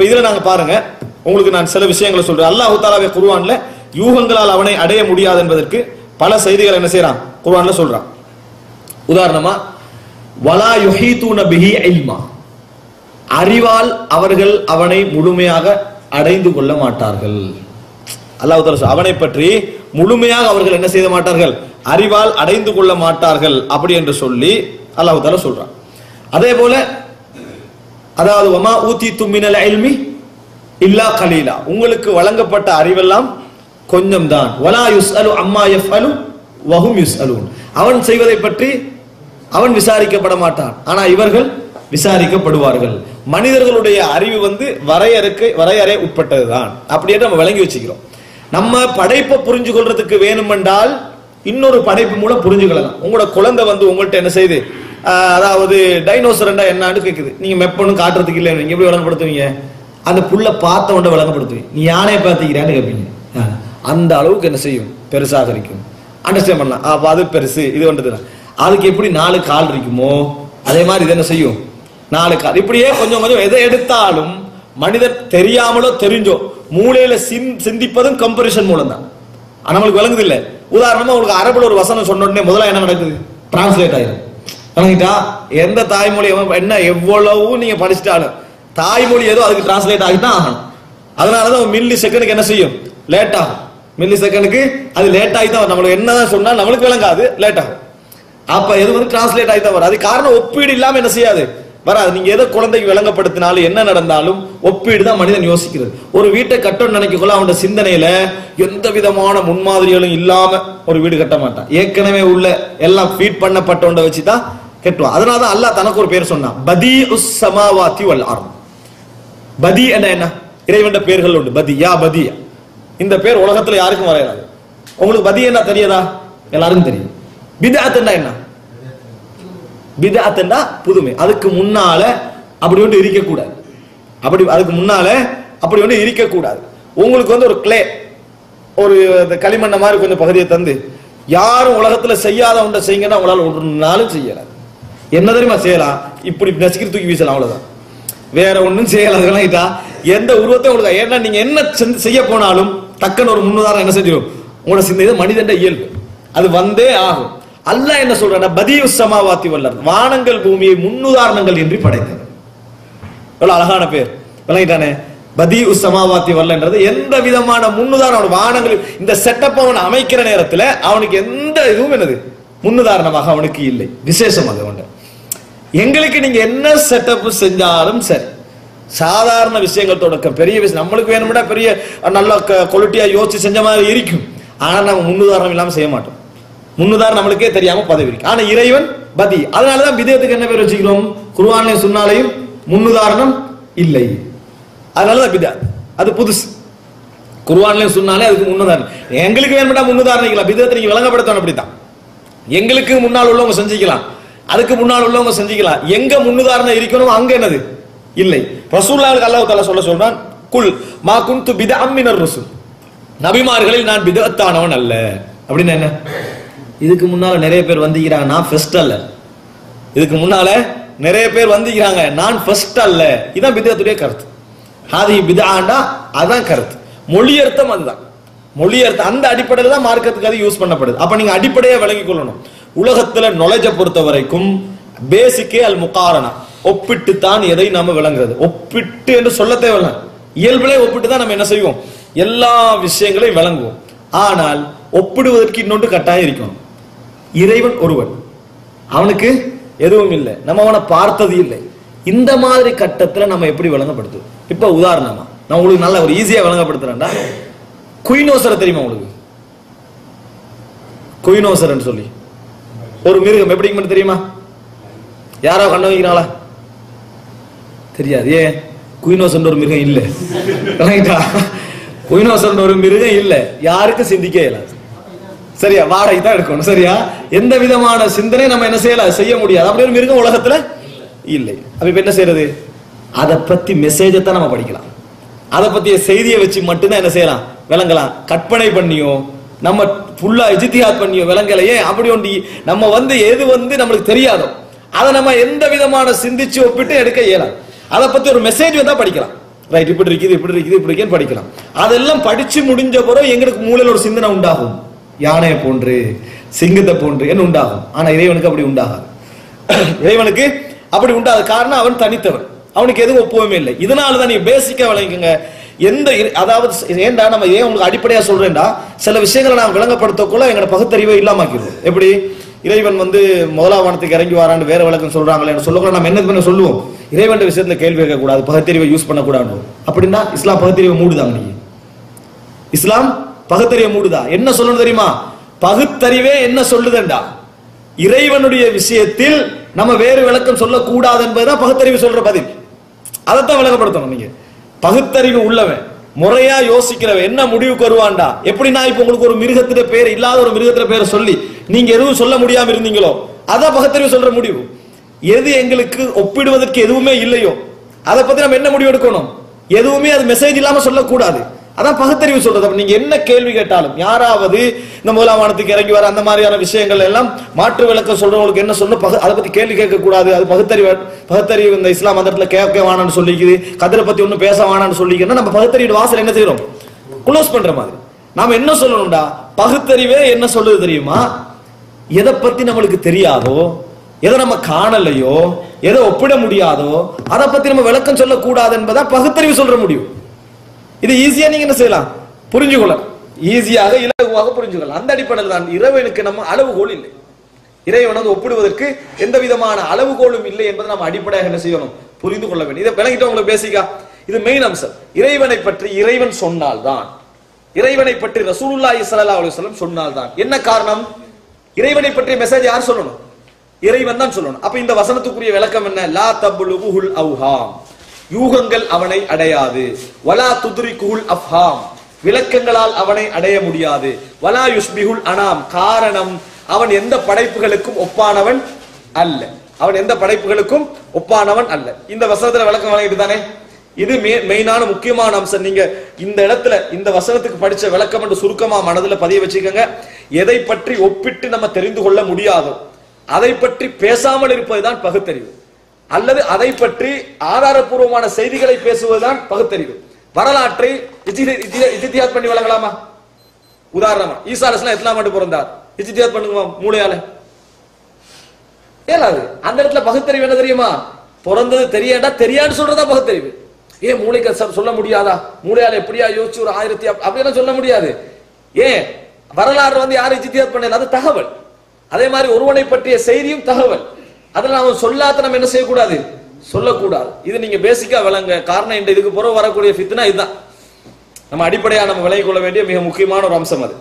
இப்ப இதுல நாங்க பாருங்க உங்களுக்கு நான் சில விஷயங்களை சொல்றேன். அல்லாஹு தாலாவே குருவான்ல யூகங்களால் அவனை அடைய முடியாது என்பதற்கு பல செய்திகள் என்ன செய்யறான் குருவான்ல சொல்றான். உதாரணமா வலா யுஹீதூன பிஹி இல்மா. அறிவால் அவர்கள் அவனை முழுமையாக அடைந்து கொள்ள மாட்டார்கள். அல்லாஹு தாலா அவனை பற்றி முழுமையாக அவர்கள் என்ன செய்ய மாட்டார்கள்? அறிவால் அடைந்து கொள்ள மாட்டார்கள். அப்படி என்று சொல்லி அல்லாஹு தாலா சொல்றான். அதே போல அதாவது வமா ஊத்தி தும்மினல் இல்மி இல்லா கலீலா. உங்களுக்கு வழங்கப்பட்ட அறிவெல்லாம் கொஞ்சம் தான் வலா யுஸ்அலு அம்மா எஃப் அலு வஹும் யுஸ்அலூன். அவன் செய்வதை பற்றி அவன் விசாரிக்கப்பட மாட்டான். ஆனா இவர்கள் விசாரிக்கப்படுவார்கள். மனிதர்களுடைய அறிவு வந்து வரையறுக்கு வரையறை உட்பட்டதுதான். அப்படியே நம்ம விளங்கி வச்சுக்கிறோம். நம்ம படைப்பை புரிஞ்சு கொள்றதுக்கு வேணுமென்றால் இன்னொரு படைப்பு மூலம் புரிஞ்சுக்கலாம் உங்களோட குழந்தை வந்து உங்கள்கிட்ட என்ன செய்யுது அதாவது டைனோசரண்டா என்னன்னு கேட்குது நீங்க மெப்பனும் காட்டுறதுக்கு இல்லை நீங்கள் எப்படி விளங்கப்படுத்துவீங்க? அந்த புல்ல பார்த்த உடனே விளங்கப்படுத்துவீங்க. நீ யானையை பார்த்துக்கிறான்னு கேட்பீங்க அந்த அளவுக்கு என்ன செய்யும்? பெருசாக இருக்கும். அண்டர்ஸ்டாண்ட் பண்ணலாம். அப்போ அது பெருசு இது வந்துட்டு அதுக்கு எப்படி நாலு கால் இருக்குமோ அதே மாதிரி இது என்ன செய்யும்? நாலு கால். இப்படியே கொஞ்சம் கொஞ்சம் எதை எடுத்தாலும் மனிதர் தெரியாமலோ தெரிஞ்சோ மூளையில சிந் சிந்திப்பதும் கம்பரிஷன் மூலம் தான் நம்மளுக்கு விளங்குது இல்லை. உதாரணமா உங்களுக்கு அரபுல ஒரு வசனம் சொன்ன உடனே முதல்ல என்ன நடக்குது? டிரான்ஸ்லேட் ஆயிரும். விளங்கிட்டா எந்த தாய்மொழி என்ன எவ்வளவு நீங்க படிச்சுட்டாலும் தாய்மொழி ஏதோ அதுக்கு டிரான்ஸ்லேட் ஆகிதான் ஆகணும். அதனாலதான் மில்லி செகண்டுக்கு என்ன செய்யும்? லேட் ஆகும். மில்லி செகண்டுக்கு அது லேட் ஆகி தான் வரும். நம்மளுக்கு என்னதான் சொன்னா நம்மளுக்கு விளங்காது லேட் ஆகும். அப்ப எது வந்து டிரான்ஸ்லேட் ஆகி தான் வரும்? அது காரணம் ஒப்பீடு இல்லாம என்ன செய்யாது? வராது. நீங்க எதை குழந்தைக்கு விளங்கப்படுத்தினாலும் என்ன நடந்தாலும் ஒப்பீடு தான் மனிதன் யோசிக்கிறது. ஒரு வீட்டை கட்டணும் நினைக்கக்குள்ள அவனோட சிந்தனையில எந்த விதமான முன்மாதிரிகளும் இல்லாம ஒரு வீடு கட்ட மாட்டான். ஏற்கனவே உள்ள எல்லாம் ஃபீட் பண்ணப்பட்டவண்ட வச்சு தான் கெட்டுவான். அதனால தான் அல்லாஹ் தனக்கு ஒரு பேர் சொன்னான் பதி உஸ் சமாவாத்தி வல் அர்த். பதி என்ன என்ன? இறைவன் பேர்கள் உண்டு. பதி யா பதி. இந்த பேர் உலகத்துல யாருக்கும் வரையாது உங்களுக்கு பதி என்ன தெரியாதா? எல்லாருக்கும் தெரியும். பிதாத்துன்னா என்ன பிதாத்துன்னா புதுமை. அதுக்கு முன்னால அப்படி ஒன்று இருக்கக்கூடாது. அப்படி அதுக்கு முன்னால அப்படி ஒன்று இருக்கக்கூடாது. உங்களுக்கு வந்து ஒரு கிளே ஒரு களிமண்ண மாதிரி கொஞ்சம் பகுதியை தந்து யாரும் உலகத்துல செய்யாத ஒன்றை செய்யுங்கன்னா உங்களால ஒரு நாளும் செய்யலாம். என்ன தெரியுமா செய்யலாம்? இப்படி நசுக்கிற தூக்கி வீசலாம் அவ்வளவுதான். வேற ஒண்ணும் செய்யலாம் விளங்கிட்டா எந்த உருவத்தையும் உங்களுக்கு ஏன்னா நீங்க என்ன செஞ்சு- செய்ய போனாலும் டக்குன்னு ஒரு முன்னுதாரணம் என்ன செஞ்சிடும் உங்களோட சிந்த மனிதன்ட மனிதன் இயல்பு. அது வந்தே ஆகும். அல்லாஹ் என்ன சொல்றான் பதியு சமாவாத்தி வல்லர் வானங்கள் பூமியை முன்னுதாரணங்கள் என்று படைத்தது. எவ்வளவு அழகான பேர். விளங்கிட்டானே? பதி சமாவாத்தி வல்லன்றது எந்த விதமான முன்னுதாரணம்? வானங்கள் இந்த செட்டப் அவன் அமைக்கிற நேரத்துல அவனுக்கு எந்த இதுவும் என்னது? முன்னுதாரணமாக அவனுக்கு இல்லை. விசேஷம் அது ஒன்று எங்களுக்கு நீங்க என்ன செட்டப் செஞ்சாலும் சரி. சாதாரண விஷயங்கள் தொடக்கம். பெரிய விஷயம். நம்மளுக்கு வேணும்னா பெரிய நல்ல குவாலிட்டியா யோசிச்சு செஞ்ச மாதிரி இருக்கும். ஆனா நம்ம முன்னுதாரணம் இல்லாம செய்ய மாட்டோம். முன்னுதாரணம் நம்மளுக்கே தெரியாம பதவி இருக்கு. ஆனா இறைவன் பதி. அதனாலதான் விதயத்துக்கு என்ன பேர் வச்சுக்கிறோம்? குருவானை சொன்னாலையும் முன்னுதாரணம் இல்லை. அதனாலதான் பிதா அது புதுசு. குருவான்லயும் சொன்னாலே அதுக்கு முன்னுதாரணம். எங்களுக்கு வேணும்னா முன்னுதாரணிக்கலாம் விதத்தை நீங்க விளங்கப்படுத்தணும் அப்படித்தான். எங்களுக்கு முன்னால் உள்ளவங்க செஞ்சுக்கலாம். அதுக்கு முன்னால் உள்ளவங்க செஞ்சுக்கலாம். எங்க முன்னுதாரணம் இருக்கணும் அங்க என்னது? இல்லை. ரசூல்லாவுக்கு அல்லாஹ் தாலா சொல்ல சொல்றான் குல் மா குந்து பித அம்மினர் ரசூல். நபிமார்களில் நான் பிதத்தானவன் அல்ல. அப்படின்னு என்ன? இதுக்கு முன்னால நிறைய பேர் வந்துக்கிறாங்க நான் ஃபர்ஸ்ட் அல்ல. இதுக்கு முன்னால நிறைய பேர் வந்துக்கிறாங்க நான் ஃபர்ஸ்ட் அல்ல. இதான் பிதத்துடைய கருத்து. ஹாதி பிதாண்டா அதான் கருத்து. மொழியர்த்தம் அதுதான். மொழியர்த்தம் அந்த அடிப்படையில் தான் மார்க்கத்துக்கு அது யூஸ் பண்ணப்படுது. அப்ப நீங்க அடிப்படையை விளங்கிக் கொள்ளணும். உலகத்துல நொலேஜ பொறுத்த வரைக்கும் பேசிக்கே அல் முக்காரணம் ஒப்பிட்டு தான் எதை நாம விளங்குறது. ஒப்பிட்டு என்று சொல்ல தேவையில்ல. இயல்பிலே ஒப்பிட்டு தான் நம்ம என்ன செய்வோம்? எல்லா விஷயங்களையும் விளங்குவோம். ஆனால் ஒப்பிடுவதற்கு இன்னொன்று கட்டாயம் இருக்கணும். இறைவன் ஒருவன். அவனுக்கு எதுவும் இல்லை. நம்ம அவனை பார்த்தது இல்லை. இந்த மாதிரி கட்டத்துல நம்ம எப்படி விளங்கப்படுத்துவோம்? இப்ப உதாரணமா நான் உங்களுக்கு நல்ல ஒரு ஈஸியா விளங்கப்படுத்துறேன்டா. குயினோசரை தெரியுமா உங்களுக்கு? குயினோசரன் சொல்லி. ஒரு மிருகம் எப்படி மட்டும் தெரியுமா? யாரோ கண்ண வைக்கிறாங்களா தெரியாது. ஏன்? குயினோசன் ஒரு மிருகம் இல்ல. ரைட்டா குயினோசன் ஒரு மிருகம் இல்ல. யாருக்கும் சிந்திக்க இயலாது சரியா? வாடகை தான் எடுக்கணும். சரியா? எந்த விதமான சிந்தனை நம்ம என்ன செய்யலாம் செய்ய முடியாது. அப்படி ஒரு மிருகம் உலகத்துல இல்லை. அப்ப இப்ப என்ன செய்யறது? அதை பத்தி மெசேஜை தான் நம்ம படிக்கலாம். அதை பத்திய செய்தியை வச்சு மட்டும்தான் என்ன செய்யலாம்? விளங்கலாம். கற்பனை பண்ணியோ நம்ம ஃபுல்லா இஜித்தியாத் பண்ணியோ விலங்கலையே? அப்படி ஒன்று நம்ம வந்து எது வந்து நம்மளுக்கு தெரியாதோ அதை நம்ம எந்த விதமான சிந்திச்சு ஒப்பிட்டு எடுக்க இயலாம் அதை பத்தி ஒரு மெசேஜ் வந்தா படிக்கலாம். ரைட் இப்படி இருக்குது இப்படி இருக்குது இப்படி இருக்குன்னு படிக்கலாம். அதெல்லாம் படிச்சு முடிஞ்ச பிறகு எங்களுக்கு மூளையில் ஒரு சிந்தனை உண்டாகும். யானையை போன்று சிங்கத்தை போன்று என்ன உண்டாகும். ஆனா இறைவனுக்கு அப்படி உண்டாகாது. இறைவனுக்கு அப்படி உண்டாது காரணம் அவன் தனித்தவன். அவனுக்கு எதுவும் ஒப்புவமே இல்லை. இதனால தான் நீ பேசிக்கா விளங்குங்க. எந்த அதாவது ஏன்டா நம்ம ஏன் உங்களுக்கு அடிப்படையா சொல்றேன்டா? சில விஷயங்களை நான் விளங்கப்படுத்தக்குள்ள எங்களோட பகுத்தறிவை இல்லாமக்கிடுவோம் எப்படி? இறைவன் வந்து முதலாம் இறங்கி வரான்னு வேற விளக்கம் சொல்றாங்களே சொல்லக்கூட நம்ம என்ன பண்ண சொல்லுவோம். இறைவன் விஷயத்துல கேள்வி கேட்க கூடாது பகுத்தறிவை யூஸ் பண்ணக்கூடாது. அப்படின்னா இஸ்லாம் பகுத்தறிவை மூடுதா நீங்க இஸ்லாம் பகுத்தறிவை மூடுதா? என்ன சொல்லணும் தெரியுமா? பகுத்தறிவே என்ன சொல்லுதண்டா? இறைவனுடைய விஷயத்தில் நம்ம வேறு விளக்கம் சொல்லக்கூடாது என்பதுதான் பகுத்தறிவு சொல்ற பதில். அதைத்தான் விளக்கப்படுத்தணும் நீங்க. பகுத்தறிவு உள்ளவன் முறையா யோசிக்கிறவன் என்ன முடிவுக்கு வருவான்டா எப்படி நான் இப்ப உங்களுக்கு ஒரு மிருகத்திட பேர் இல்லாத ஒரு மிருகத்திட பேரை சொல்லி நீங்க எதுவும் சொல்ல முடியாம இருந்தீங்களோ அதான் பகுத்தறிவு சொல்ற முடிவு. எது எங்களுக்கு ஒப்பிடுவதற்கு எதுவுமே இல்லையோ அதை பத்தி நம்ம என்ன முடிவு எடுக்கணும்? எதுவுமே அது மெசேஜ் இல்லாம சொல்லக்கூடாது. அதான் பகுத்தறிவு சொல்றது. அப்ப நீங்க என்ன கேள்வி கேட்டாலும் யாராவது இந்த முதலாம் வானத்துக்கு இறங்கி வர அந்த மாதிரியான விஷயங்கள் எல்லாம் மாற்று விளக்கம் சொல்றவங்களுக்கு என்ன சொல்லணும்? பகு- அதை பத்தி கேள்வி கேட்க கூடாது அது பகுத்தறிவு பகுத்தறிவு இந்த இஸ்லாம் அந்த இடத்துல கேட்க வேணாம்னு சொல்லிக்குது. கதிரை பத்தி ஒண்ணும் பேச வேணாம்னு சொல்லிக்கிறோம் நம்ம பகுத்தறிவு வாசல் என்ன செய்யறோம் க்ளோஸ் பண்ற மாதிரி. நாம என்ன சொல்லணும்டா? பகுத்தறிவே என்ன சொல்லுது தெரியுமா? எதை பத்தி நம்மளுக்கு தெரியாதோ எதை நம்ம காணலையோ எதை ஒப்பிட முடியாதோ அதை பத்தி நம்ம விளக்கம் சொல்லக்கூடாது என்பதா பகுத்தறிவு சொல்ற முடியும். இது ஈஸியா நீங்க என்ன செய்யலாம்? புரிஞ்சுக்கொள்ளலாம் ஈஸியாக இலகுவாக புரிஞ்சுக்கொள்ளலாம் அந்த அடிப்படையில் தான் இறைவனுக்கு நம்ம அளவுகோல் இல்லை. இறைவனது வந்து ஒப்பிடுவதற்கு எந்த விதமான அளவுகோலும் இல்லை என்பதை நம்ம அடிப்படையாக என்ன செய்யணும்? புரிந்து கொள்ள வேண்டும். இதை விளங்கிட்டு உங்களுக்கு பேசிக்கா இது மெயின் அம்சம். இறைவனை பற்றி இறைவன் சொன்னால்தான். இறைவனை பற்றி ரசூலுல்லா இஸ்லா அலுவலம் சொன்னால் சொன்னால்தான். என்ன காரணம்? இறைவனை பற்றிய மெசேஜ் யார் சொல்லணும்? இறைவன் தான் சொல்லணும். அப்ப இந்த வசனத்துக்குரிய விளக்கம் என்ன? லா தப்லுகுல் அவுஹாம். யூகங்கள் அவனை அடையாது. வலா துத்ரிகுல் அஃப்ஹாம். விளக்கங்களால் அவனை அடைய முடியாது. வலா யுஷ்பிகுல் அனாம். காரணம் அவன் எந்த படைப்புகளுக்கும் ஒப்பானவன் அல்ல. அவன் எந்த படைப்புகளுக்கும் ஒப்பானவன் அல்ல. இந்த வசனத்துல விளக்கம் வழங்கிட்டு தானே இது மெ- மெயினான முக்கியமான அம்சம். நீங்க இந்த இடத்துல இந்த வசனத்துக்கு படிச்ச விளக்கம் என்று சுருக்கமா மனதுல பதிய வச்சுக்கோங்க. எதை பற்றி ஒப்பிட்டு நம்ம தெரிந்து கொள்ள முடியாதோ அதை பற்றி பேசாமல் இருப்பதுதான் பகுத்தறிவு. அல்லது அதை பற்றி ஆதாரபூர்வமான செய்திகளை பேசுவதுதான் பகுத்தறிவு. வரலாற்றை இஜ்தி- பண்ணி வழங்கலாமா? உதாரணமா ஈசா எத்தனாம் ஆண்டு பிறந்தார்? இஜித்தியாத் பண்ணுங்க மூளையால? ஏலாது அந்த இடத்துல பகுத்தறிவு என்ன தெரியுமா? பிறந்தது தெரியாண்டா தெரியான்னு சொல்றதா பகுத்தறிவு. ஏன் மூளைக்கு சொல்ல முடியாதா? மூளையால எப்படியா யோசிச்சு ஒரு ஆயிரத்தி அப்~ அப்படியெல்லாம் சொல்ல முடியாது. ஏன்? வரலாறு வந்து யாரும் இஜித்தியாத் பண்ணல அது தகவல். அதே மாதிரி ஒருவனை பற்றிய செய்தியும் தகவல். அதில் அவன் சொல்லாத நம்ம என்ன செய்யக்கூடாது? சொல்லக்கூடாது. இது நீங்க பேசிக்கா விளங்க. காரணம் இந்த இதுக்கு பிறகு வரக்கூடிய ஃபித்னா இதுதான். நம்ம அடிப்படையாக நம்ம விளங்கிக் கொள்ள வேண்டிய மிக முக்கியமான ஒரு அம்சம் அது.